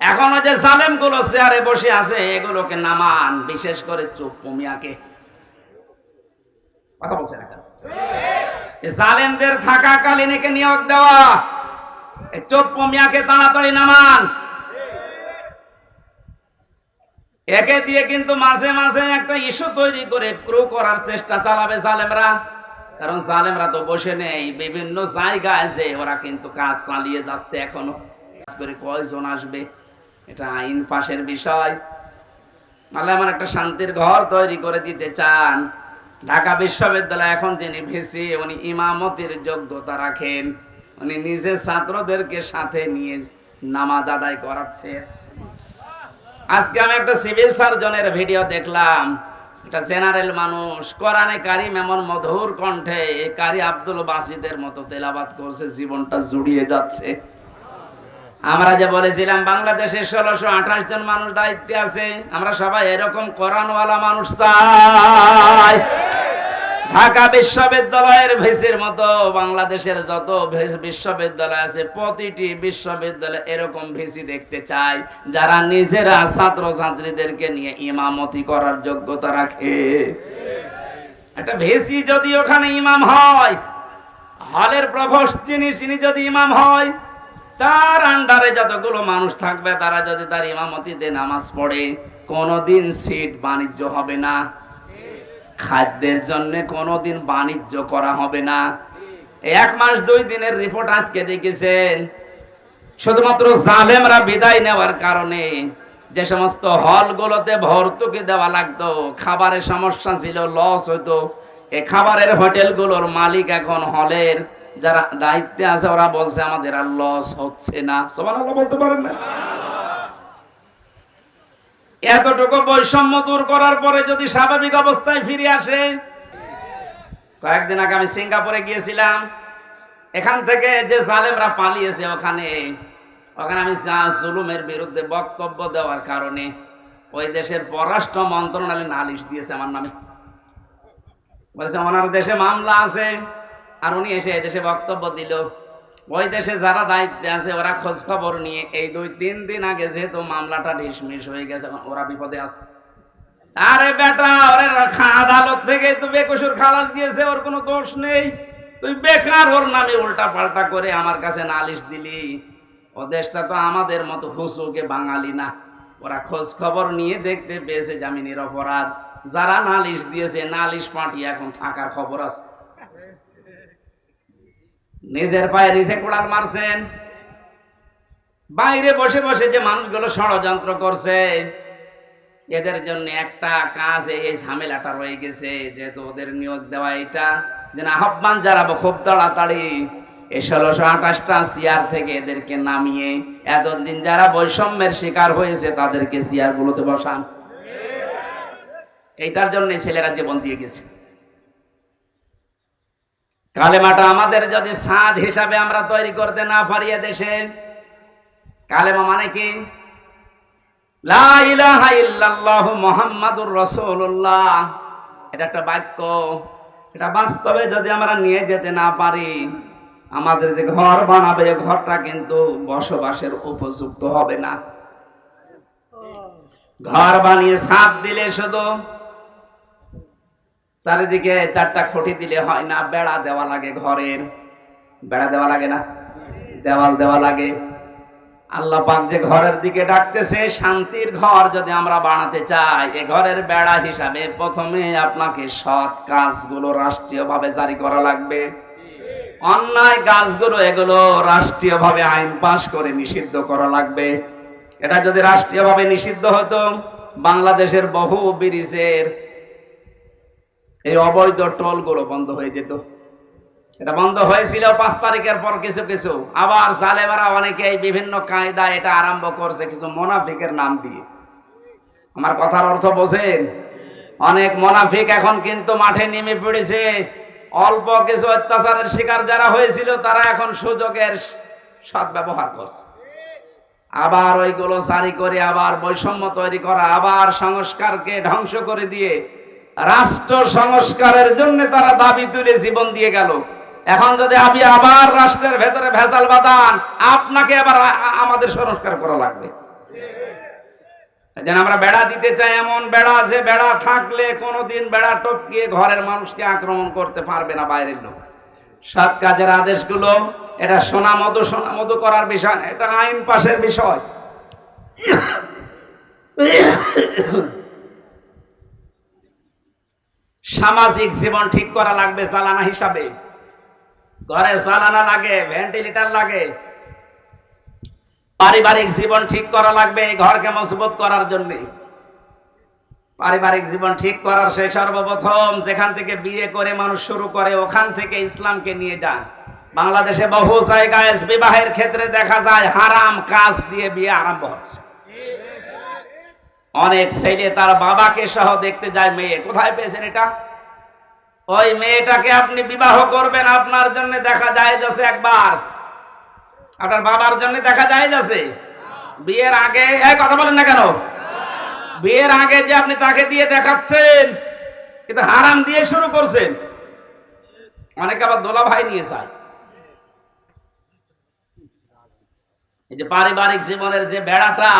এখনও যে জালেমগুলো চেয়ারে বসে আছে এগুলোকে নামান বিশেষ করে চুপ মিয়াকে কথা বলছে না কেন? জালেমদের থাকাকালীন একে নিয়োগ দেওয়া এই চোপ মিয়াকে তাড়াতাড়ি নামান। একে দিয়ে কিন্তু মাঝে মাঝে একটা ইস্যু তৈরি করে ক্রু করার চেষ্টা চালাবে জালেমরা। কারণ জালেমরা তো বসে নেই বিভিন্ন জায়গায় যে ওরা কিন্তু কাজ চালিয়ে যাচ্ছে এখনও। কাজ করে কয়জন আসবে? এটা আইন পাশের বিষয়। আল্লাহ আমার একটা শান্তির ঘর তৈরি করে দিতে চান। ঢাকা বিশ্ববিদ্যালয় এখন যিনি ভিসি, উনি ইমামতির যোগ্যতা রাখেন। উনি নিজে ছাত্রদেরকে সাথে নিয়ে নামাজ আদায় করাচ্ছে। আজকে আমি একটা সিভিল সার্জনের ভিডিও দেখলাম। একটা জেনারেল মানুষ, কোরআনে কারিম এমন মধুর কণ্ঠে কারি আব্দুল বাসিদের মতো তেলাবাত করছে, জীবনটা জুড়িয়ে যাচ্ছে। আমরা যে বলেছিলাম, বাংলাদেশে ষোলোশো আঠাশ জন মানুষ দায়িত্বে আছে, আমরা সবাই এরকম কোরআনওয়ালা মানুষ চাই। ঢাকা বিশ্ববিদ্যালয়ের ভিসির মতো বাংলাদেশের যত বিশ্ববিদ্যালয় আছে, প্রতিটি বিশ্ববিদ্যালয়ে এরকম ভিসি দেখতে চাই, যারা নিজেরা ছাত্র ছাত্রীদেরকে নিয়ে ইমামতি করার যোগ্যতা রাখে। একটা ভেসি যদি ওখানে ইমাম হয়, হলের প্রভোস্ট যিনি তিনি যদি ইমাম হয় তার আন্ডারে যতগুলো মানুষ থাকবে, তারা যদি তার ইমামতিতে নামাজ পড়ে, কোনোদিন সিট বাণিজ্য হবে না। খাদ্যের জন্য কোনোদিন বাণিজ্য করা হবে না। এক মাস দুই দিনের রিপোর্ট আজকে দেখেছেন, শুধুমাত্র জালেমরা বিদায় নেওয়ার কারণে যে সমস্ত হলগুলোতে ভর্তুকি দেওয়া লাগতো, খাবারের সমস্যা ছিল লস হতো এই খাবারের হোটেলগুলোর মালিক এখন হলের যারা দায়িত্বে আছে, ওরা বলছে, আমাদের আর লস হচ্ছে না। সমান বলতে পারেন না। এতটুকু বৈষম্য দূর করার পরে যদি স্বাভাবিক অবস্থায় ফিরে আসে, কয়েকদিন আগে আমি সিঙ্গাপুরে গিয়েছিলাম। এখান থেকে যে জালেমরা পালিয়েছে ওখানে ওখানে আমি যা- জুলুমের বিরুদ্ধে বক্তব্য দেওয়ার কারণে ওই দেশের পররাষ্ট্র মন্ত্রণালয় নালিশ দিয়েছে আমার নামে। বলেছে, ওনার দেশে মামলা আছে। আর উনি এসে এই দেশে বক্তব্য দিল। ওই দেশে যারা দায়িত্বে আছে, ওরা খোঁজ খবর নিয়ে এই দুই তিন দিন আগে যেহেতু মামলাটা ডিসমিস হয়ে গেছে ওরা বিপদে আছে। আরে বেটা, ওরে আদালত থেকে তো বেকসুর খালাস দিয়েছে, ওর কোনো দোষ নেই। তুই বেকার ওর নামে উল্টা পাল্টা করে আমার কাছে নালিশ দিলি। ও দেশটা তো আমাদের মতো হুসুকে বাঙালি না। ওরা খোঁজ খবর নিয়ে দেখতে পেয়েছে জামিনের অপরাধ। যারা নালিশ দিয়েছে, নালিশ পাঠিয়ে এখন থাকার খবর আছে। নিজের পায়ে নিচে কোড়াল মারছেন। বাইরে বসে বসে যে মানুষগুলো ষড়যন্ত্র করছে, এদের জন্য একটা কাজ এই ঝামেলাটা রয়ে গেছে, যেহেতু ওদের নিয়োগ দেওয়া এটা। যেন আহ্বান জানাব খুব তাড়াতাড়ি এই ষোলোশো আঠাশটা চেয়ার থেকে এদেরকে নামিয়ে এতদিন যারা বৈষম্যের শিকার হয়েছে তাদেরকে চেয়ার গুলোতে বসান। এইটার জন্য ছেলেরা জীবন দিয়ে গেছে। কালেমাটা আমাদের যদি সাদ হিসাবে আমরা তৈরি করতে না পারি দেশে কালেমা মানে কি? এটা একটা বাক্য। এটা বাস্তবে যদি আমরা নিয়ে যেতে না পারি, আমাদের যে ঘর বানাবে ঘরটা কিন্তু বসবাসের উপযুক্ত হবে না। ঘর বানিয়ে ছাদ দিলে শুধু চারিদিকে চারটা খুঁটি দিলে হয় না, বেড়া দেওয়া লাগে ঘরের। বেড়া দেওয়া লাগে না? দেওয়াল দেওয়া লাগে। আল্লাহ পাক যে ঘরের দিকে ডাকতেছে, শান্তির ঘর যদি আমরা বানাতে চাই, এ ঘরের বেড়া হিসাবে প্রথমে আপনাকে সৎ কাজগুলো রাষ্ট্রীয়ভাবে জারি করা লাগবে। অন্যায় কাজগুলো এগুলো রাষ্ট্রীয়ভাবে আইন পাশ করে নিষিদ্ধ করা লাগবে। এটা যদি রাষ্ট্রীয়ভাবে নিষিদ্ধ হতো, বাংলাদেশের বহু ব্রিজের এই অবৈধ টোলগুলো বন্ধ হয়ে যেত। এটা বন্ধ হয়েছিল পাঁচ তারিখের পর কিছু কিছু। আবার জালেমারা অনেকে বিভিন্ন কায়দা এটা আরম্ভ করছে কিছু মোনাফিকের নাম দিয়ে। আমার কথার অর্থ বোঝেন? অনেক মোনাফিক এখন কিন্তু মাঠে নেমে পড়েছে। অল্প কিছু অত্যাচারের শিকার যারা হয়েছিল, তারা এখন সুযোগের সৎ ব্যবহার করছে। আবার ওইগুলো জারি করে, আবার বৈষম্য তৈরি করা, আবার সংস্কারকে ধ্বংস করে দিয়ে রাষ্ট্র সংস্কারের জন্য তারা দাবি তুলে জীবন দিয়ে গেল। এখন যদি আপনি আবার রাষ্ট্রের ভেতরে ভেজাল বাদান আপনাকে আবার আমাদের সংস্কার করা লাগবে। যেন আমরা বেড়া দিতে চাই, এমন বেড়া যে বেড়া থাকলে কোনোদিন বেড়া টপকিয়ে ঘরের মানুষকে আক্রমণ করতে পারবে না বাইরের লোক। সৎ কাজের আদেশগুলো, এটা সোনা মতো সোনা মতো করার বিষয় এটা আইন পাশের বিষয়। সামাজিক জীবন ঠিক করা লাগবে চালানা হিসাবে। ঘরে চালানা লাগে ভেন্টিলেটার লাগে। পারিবারিক জীবন ঠিক করা লাগবে এই ঘরকে মজবুত করার জন্য। পারিবারিক জীবন ঠিক করার সেই সর্বপ্রথম যেখান থেকে বিয়ে করে মানুষ শুরু করে, ওখান থেকে ইসলামকে নিয়ে যান। বাংলাদেশে বহু জায়গায় বিবাহের ক্ষেত্রে দেখা যায় হারাম কাজ দিয়ে বিয়ে আরম্ভ হচ্ছে। অনেক ছেলে তার বাবাকে সহ দেখতে যায় মেয়ে। কোথায় পেয়েছেন এটা? ওই মেয়েটাকে আপনি বিবাহ করবেন, আপনার জন্য দেখা যায় যাচ্ছে একবার। আপনার বাবার জন্য দেখা যায় যাচ্ছে বিয়ের আগে, এই কথা বলেন না কেন? বিয়ের আগে যে আপনি তাকে দিয়ে দেখাচ্ছেন কিন্তু হারাম দিয়ে শুরু করছেন। অনেকে আবার দোলা ভাই নিয়ে যায়। এই যে পারিবারিক জীবনের যে বেড়াটা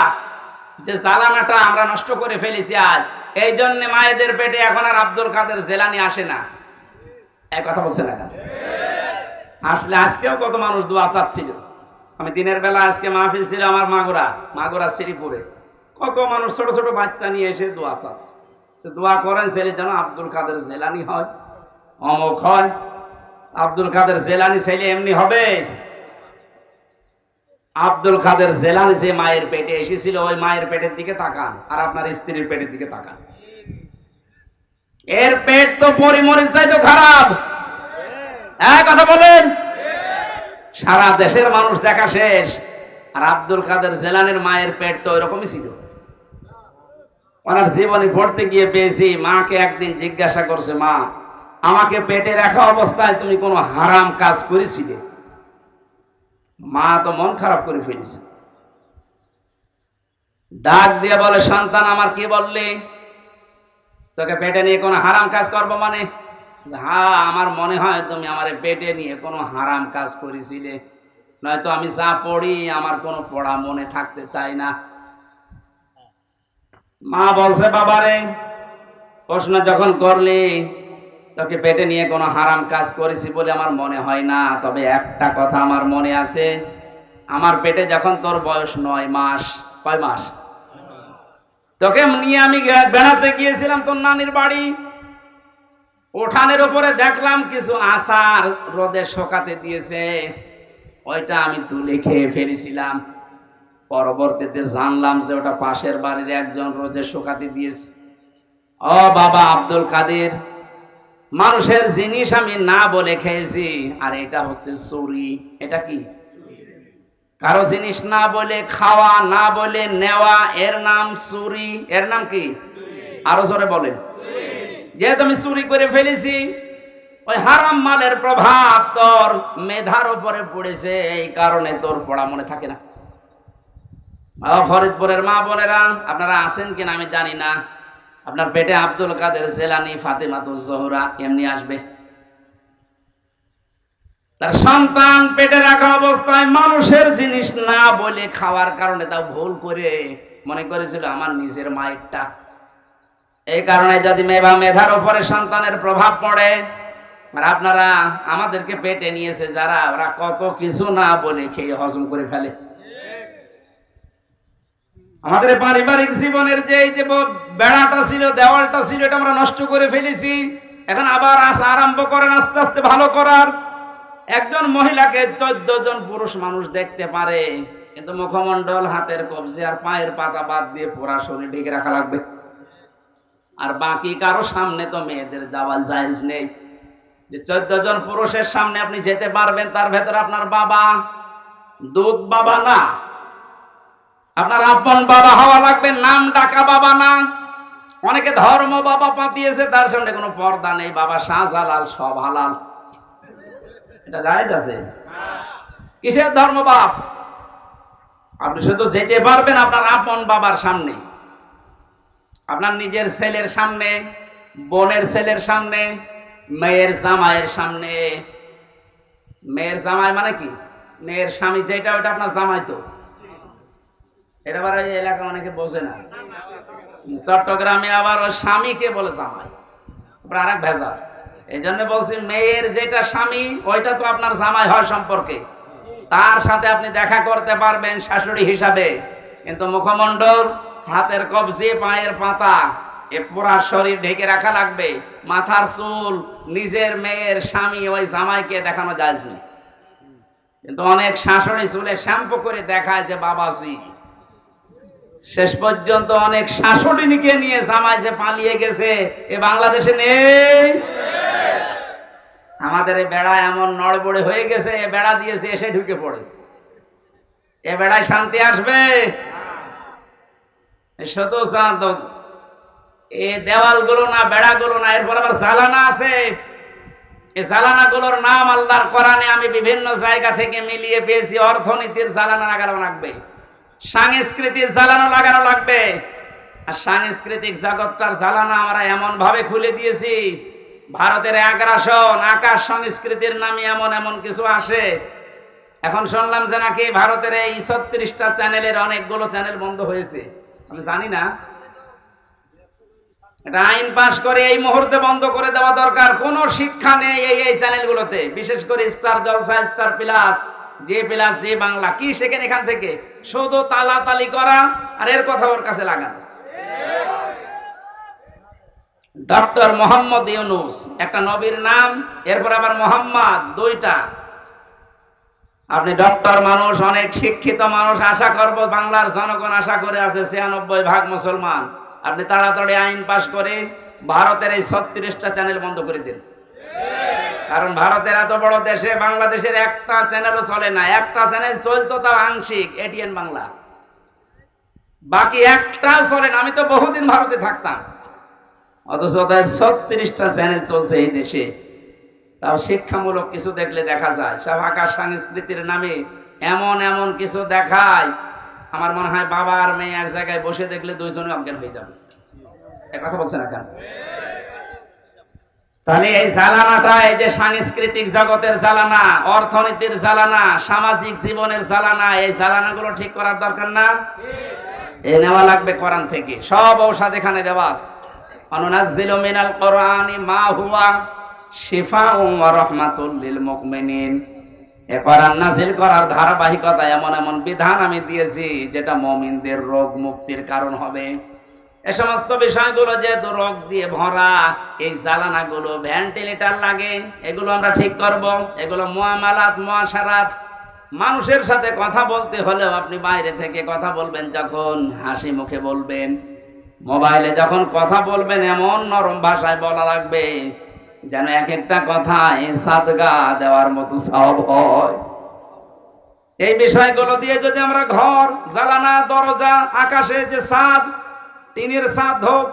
যে জ্বালানাটা আমরা নষ্ট করে ফেলেছি আজ, এই জন্য মায়েদের পেটে এখন আর আব্দুল কাদের জেলানি আসে না। এক কথা বলছে না? আসলে আজকেও কত মানুষ দোয়া চাচ্ছিল। আমি দিনের বেলা আজকে মাহফিল ছিল আমার মাগুরা মাগুরা শ্রীপুরে। কত মানুষ ছোট ছোট বাচ্চা নিয়ে এসে দোয়া চাচ্ছে। তো দোয়া করেন ছেলে যেন আব্দুল কাদের জেলানি হয় অমক হয়। আব্দুল কাদের জেলানি ছেলে এমনি হবে। আব্দুল কাদের জেলানি যে মায়ের পেটে এসেছিল, ওই মায়ের পেটের দিকে তাকান আর আপনার স্ত্রীর পেটের দিকে তাকান। এর পেট তো পরিমরির চাইতো খারাপ। হ্যাঁ কথা বলেন। সারা দেশের মানুষ দেখা শেষ। আর আব্দুল কাদের জেলানের মায়ের পেট তো ওইরকমই ছিল। ওনার জীবনী পড়তে গিয়ে পেয়েছি, মাকে একদিন জিজ্ঞাসা করছে, মা, আমাকে পেটে রাখা অবস্থায় তুমি কোনো হারাম কাজ করেছিলে? মা তো মন খারাপ করে ফেলেছে। ডাক দিয়ে বলে, সন্তান, আমার কি বললি? তোকে পেটে নিয়ে কোনো হারাম কাজ করব মানে? হ্যাঁ আমার মনে হয় তুমি আমার পেটে নিয়ে কোনো হারাম কাজ করেছিলে। নয়তো আমি যা পড়ি, আমার কোনো পড়া মনে থাকতে চাই না। মা বলছে, বাবারে, প্রশ্ন যখন করলি তোকে পেটে নিয়ে কোনো হারাম কাজ করেছি বলে আমার মনে হয় না। তবে একটা কথা আমার মনে আছে। আমার পেটে যখন তোর বয়স নয় মাস, কয় মাস? তোকে নিয়ে আমি বেড়াতে গিয়েছিলাম তোর নানির বাড়ি। উঠানের উপরে দেখলাম কিছু আচার রোদে শোকাতে দিয়েছে। ওইটা আমি তুলে খেয়ে ফেলেছিলাম। পরবর্তীতে জানলাম যে ওটা পাশের বাড়ির একজন রোদে শোকাতে দিয়েছে। ও বাবা আব্দুল কাদের মানুষের জিনিস আমি না বলে খেয়েছি। আর এটা হচ্ছে চুরি। এটা কি? কারও জিনিস না বলে, খাওয়া না বলে, নেওয়া, এর নাম চুরি। এর নাম কি? আরও জোরে বলেন। যেহেতু আমি চুরি করে ফেলেছি, ওই হারাম মালের প্রভাব তোর মেধার উপরে পড়েছে, এই কারণে তোর পড়া মনে থাকে না। ফরিদপুরের মা বোনেরা, আপনারা আছেন কিনা আমি জানি না। আপনার পেটে আব্দুল কাদের জেলানি জোহরা, এমনি আসবে। তার সন্তান পেটে রাখা অবস্থায় মানুষের জিনিস না বলে খাওয়ার কারণে তা ভুল করে মনে করেছিল আমার নিজের মায়েরটা। এই কারণে যদি মেধা মেধার উপরে সন্তানের প্রভাব পড়ে, আর আপনারা আমাদেরকে পেটে নিয়েছে যারা, ওরা কত কিছু না বলে খেয়ে হজম করে ফেলে। আমাদের পারিবারিক জীবনের যে এই যে বেড়াটা ছিল, দেওয়ালটা ছিল, এটা আমরা নষ্ট করে ফেলেছি। এখন আবার আসা আরম্ভ করেন আস্তে আস্তে ভালো করার। একজন মহিলাকে চোদ্দ জন পুরুষ মানুষ দেখতে পারে, কিন্তু মুখমণ্ডল, হাতের কবজি আর পায়ের পাতা বাদ দিয়ে পুরা শরীর ঢেকে রাখা লাগবে। আর বাকি কারও সামনে তো মেয়েদের যাওয়া জায়েজ নেই। যে চোদ্দ জন পুরুষের সামনে আপনি যেতে পারবেন, তার ভেতরে আপনার বাবা। দুধ বাবা না। আপনার আপন বাবা হওয়া লাগবে, নাম ডাকা বাবা না। অনেকে ধর্ম বাবা পাতিয়েছে, তার সামনে কোনো পর্দা নেই। বাবা শাহজালাল, সব হালাল। এটা জায়েজ আছে? কিসের ধর্ম বাপ? আপনি শুধু যেতে পারবেন আপনার আপন বাবার সামনে। আপনার নিজের ছেলের সামনে, বোনের ছেলের সামনে, মেয়ের জামাইয়ের সামনে। মেয়ের জামাই মানে কি? মেয়ের স্বামী যেটা ওটা আপনার জামাই তো। এটা আবার এই এলাকা অনেকে বোঝে না। চট্টগ্রামে আবার ওই স্বামীকে বলে জামাই। আরেক ভেজা এই জন্য বলছি, মেয়ের যেটা স্বামী, ওইটা তো আপনার জামাই হয় সম্পর্কে। তার সাথে আপনি দেখা করতে পারবেন শাশুড়ি হিসাবে। কিন্তু মুখমণ্ডল, হাতের কবজি, পায়ের পাতা, এ পুরা শরীর ঢেকে রাখা লাগবে। মাথার চুল, নিজের মেয়ের স্বামী ওই জামাইকে দেখানো যায় কিন্তু অনেক শাশুড়ি চুলে শ্যাম্পু করে দেখায় যে, বাবাজি শেষ পর্যন্ত অনেক শাশুড়িনীকে নিয়ে জামাই যে পালিয়ে গেছে, এ বাংলাদেশে নেই। আমাদের এই বেড়া এমন নড়বড়ে হয়ে গেছে, এ বেড়া দিয়েছে, এসে ঢুকে পড়ে। এ বেড়ায় শান্তি আসবে? শত চাঁদ এ দেওয়ালগুলো না, বেড়াগুলো না, এরপর আবার জ্বালানা আছে। এই জ্বালানাগুলোর নাম আল্লাহর কোরআনে আমি বিভিন্ন জায়গা থেকে মিলিয়ে পেয়েছি, অর্থনীতির জ্বালানা লাগানো লাগবে সাংস্কৃতিক জ্বালানো লাগানো লাগবে। আর সাংস্কৃতিক জগৎটার জ্বালানা আমরা এমন ভাবে খুলে দিয়েছি, ভারতের আগ্রাসন আকাশ সংস্কৃতির নামে এমন এমন কিছু আসে। এখন শুনলাম যে নাকি ভারতের এই ছত্রিশটা চ্যানেলের অনেকগুলো চ্যানেল বন্ধ হয়েছে। আমি জানি না। এটা আইন পাশ করে এই মুহূর্তে বন্ধ করে দেওয়া দরকার। কোনো শিক্ষা নেই এই এই চ্যানেলগুলোতে। বিশেষ করে স্টার জলসা, স্টার প্লাস। যে প্লাস যে বাংলা, কি শেখেন এখান থেকে? শুধু তালা তালি করা আর এর কথা ওর কাছে লাগানো। ডক্টর মোহাম্মদ ইউনুস, একটা নবীর নাম, এরপর আবার মোহাম্মদ, দুইটা। আপনি ডক্টর মানুষ, অনেক শিক্ষিত মানুষ, আশা করব বাংলার জনগণ আশা করে আছে, ছিয়ানব্বই ভাগ মুসলমান। আপনি তাড়াতাড়ি আইন পাশ করে ভারতের এই ছত্রিশটা চ্যানেল বন্ধ করে দিন। কারণ ভারতের এত বড় দেশে বাংলাদেশের একটা চ্যানেলও চলে না। একটা চ্যানেল চলতো তাও আংশিক এটিএন বাংলা। বাকি একটাও চলে না। আমি তো বহুদিন ভারতে থাকতাম। অথচ তার ছত্রিশটা চ্যানেল চলছে এই দেশে। তাও শিক্ষামূলক কিছু দেখলে দেখা যায়। সব আকাশ সংস্কৃতির নামে এমন এমন কিছু দেখায়। আমার মনে হয় বাবা আর মেয়ে এক জায়গায় বসে দেখলে দুইজনে অজ্ঞান হয়ে যাবে। এ কথা বলছে না কেন? তাহলে এই জ্বালানাটা এই যে সাংস্কৃতিক জগতের জ্বালানা, অর্থনীতির জ্বালানা, সামাজিক জীবনের জ্বালানা, এই জ্বালানাগুলো ঠিক করার দরকার না? এ নেওয়া লাগবে কোরআন থেকে। সব ঔষধ এখানে দেওয়া আছে। অনুনাজ্জিলু মিনাল কোরআনি মা হুয়া শিফাউন ওয়া রাহমাতুল লিল এ কোরআন নাজিল করার ধারাবাহিকতা এমন এমন বিধান আমি দিয়েছি, যেটা মুমিনদের রোগ মুক্তির কারণ হবে। এ সমস্ত বিষয়গুলো যেহেতু রোগ দিয়ে ভরা, এই জ্বালানাগুলো ভেন্টিলেটার লাগে, এগুলো আমরা ঠিক করব। এগুলো মুআমালাত মুআশারাত মানুষের সাথে কথা বলতে হলেও আপনি বাইরে থেকে কথা বলবেন যখন হাসি মুখে বলবেন। মোবাইলে যখন কথা বলবেন, এমন নরম ভাষায় বলা লাগবে যেন এক একটা কথা সাদগা দেওয়ার মতো সব হয়। এই বিষয়গুলো দিয়ে যদি আমরা ঘর, জ্বালানা, দরজা, আকাশে যে সাদ টিনের সাদ হোক,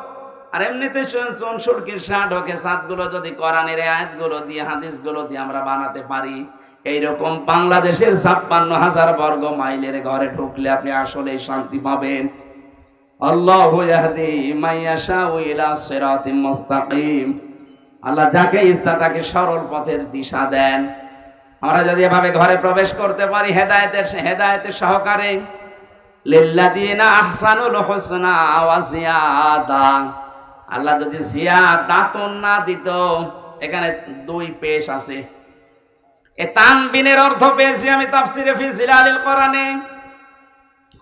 আর এমনিতে চনসুরকির সাদ হোক সাদগুলো যদি কোরআনের আয়াতগুলো দিয়ে, হাদিসগুলো দিয়ে আমরা বানাতে পারি, এইরকম বাংলাদেশের ছাপ্পান্ন হাজার বর্গ মাইলের ঘরে ঢুকলে আপনি আসলে শান্তি পাবেন। আল্লাহ যাকে ইচ্ছা তাকে সরল পথের দিশা দেন। আমরা যদি এভাবে ঘরে প্রবেশ করতে পারি, হেদায়েতের হেদায়েতের সহকারে লিল্লাযিনা আহসানুল হুসনা ওয়া জিয়াদা আল্লাহ যদি জিয়াদাতুন না দিত, এখানে দুই পেশ আছে। এ তানবিনের অর্থ পেয়েছি আমি তাফসিরে ফি জিলালিল কোরআনে।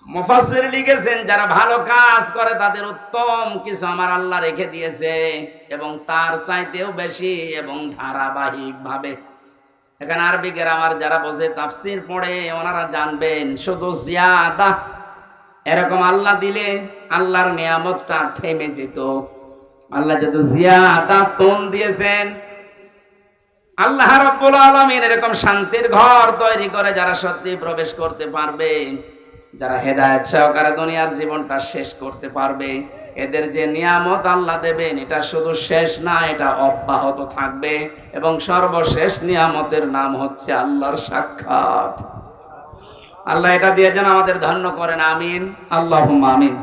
মুফাসসির লিখেছেন, যারা ভালো কাজ করে তাদের উত্তম কিছু আমার আল্লাহ রেখে দিয়েছে এবং তার চাইতেও বেশি এবং ধারাবাহিক ভাবে এখানে আরবি গ্রামার যারা বসে তাফসির পড়ে, ওনারা জানবেন, শুধু জিয়াদা এরকম আল্লাহ দিলে আল্লাহর নিয়ামতটা থেমে যেত। আল্লাহ যেহেতু জিয়াদা তোন দিয়েছেন, আল্লাহ রাব্বুল আলামিন এরকম শান্তির ঘর তৈরি করে যারা সত্যি প্রবেশ করতে পারবে, যারা হেদায়েত সহকারে দুনিয়ার জীবনটা শেষ করতে পারবে, এদের যে নিয়ামত আল্লাহ দেবেন, এটা শুধু শেষ না, এটা অব্যাহত থাকবে এবং সর্বশেষ নিয়ামতের নাম হচ্ছে আল্লাহর সাক্ষাৎ। আল্লাহ এটা দিয়ে যেন আমাদের ধন্য করেন আমিন। আল্লাহ আমিন।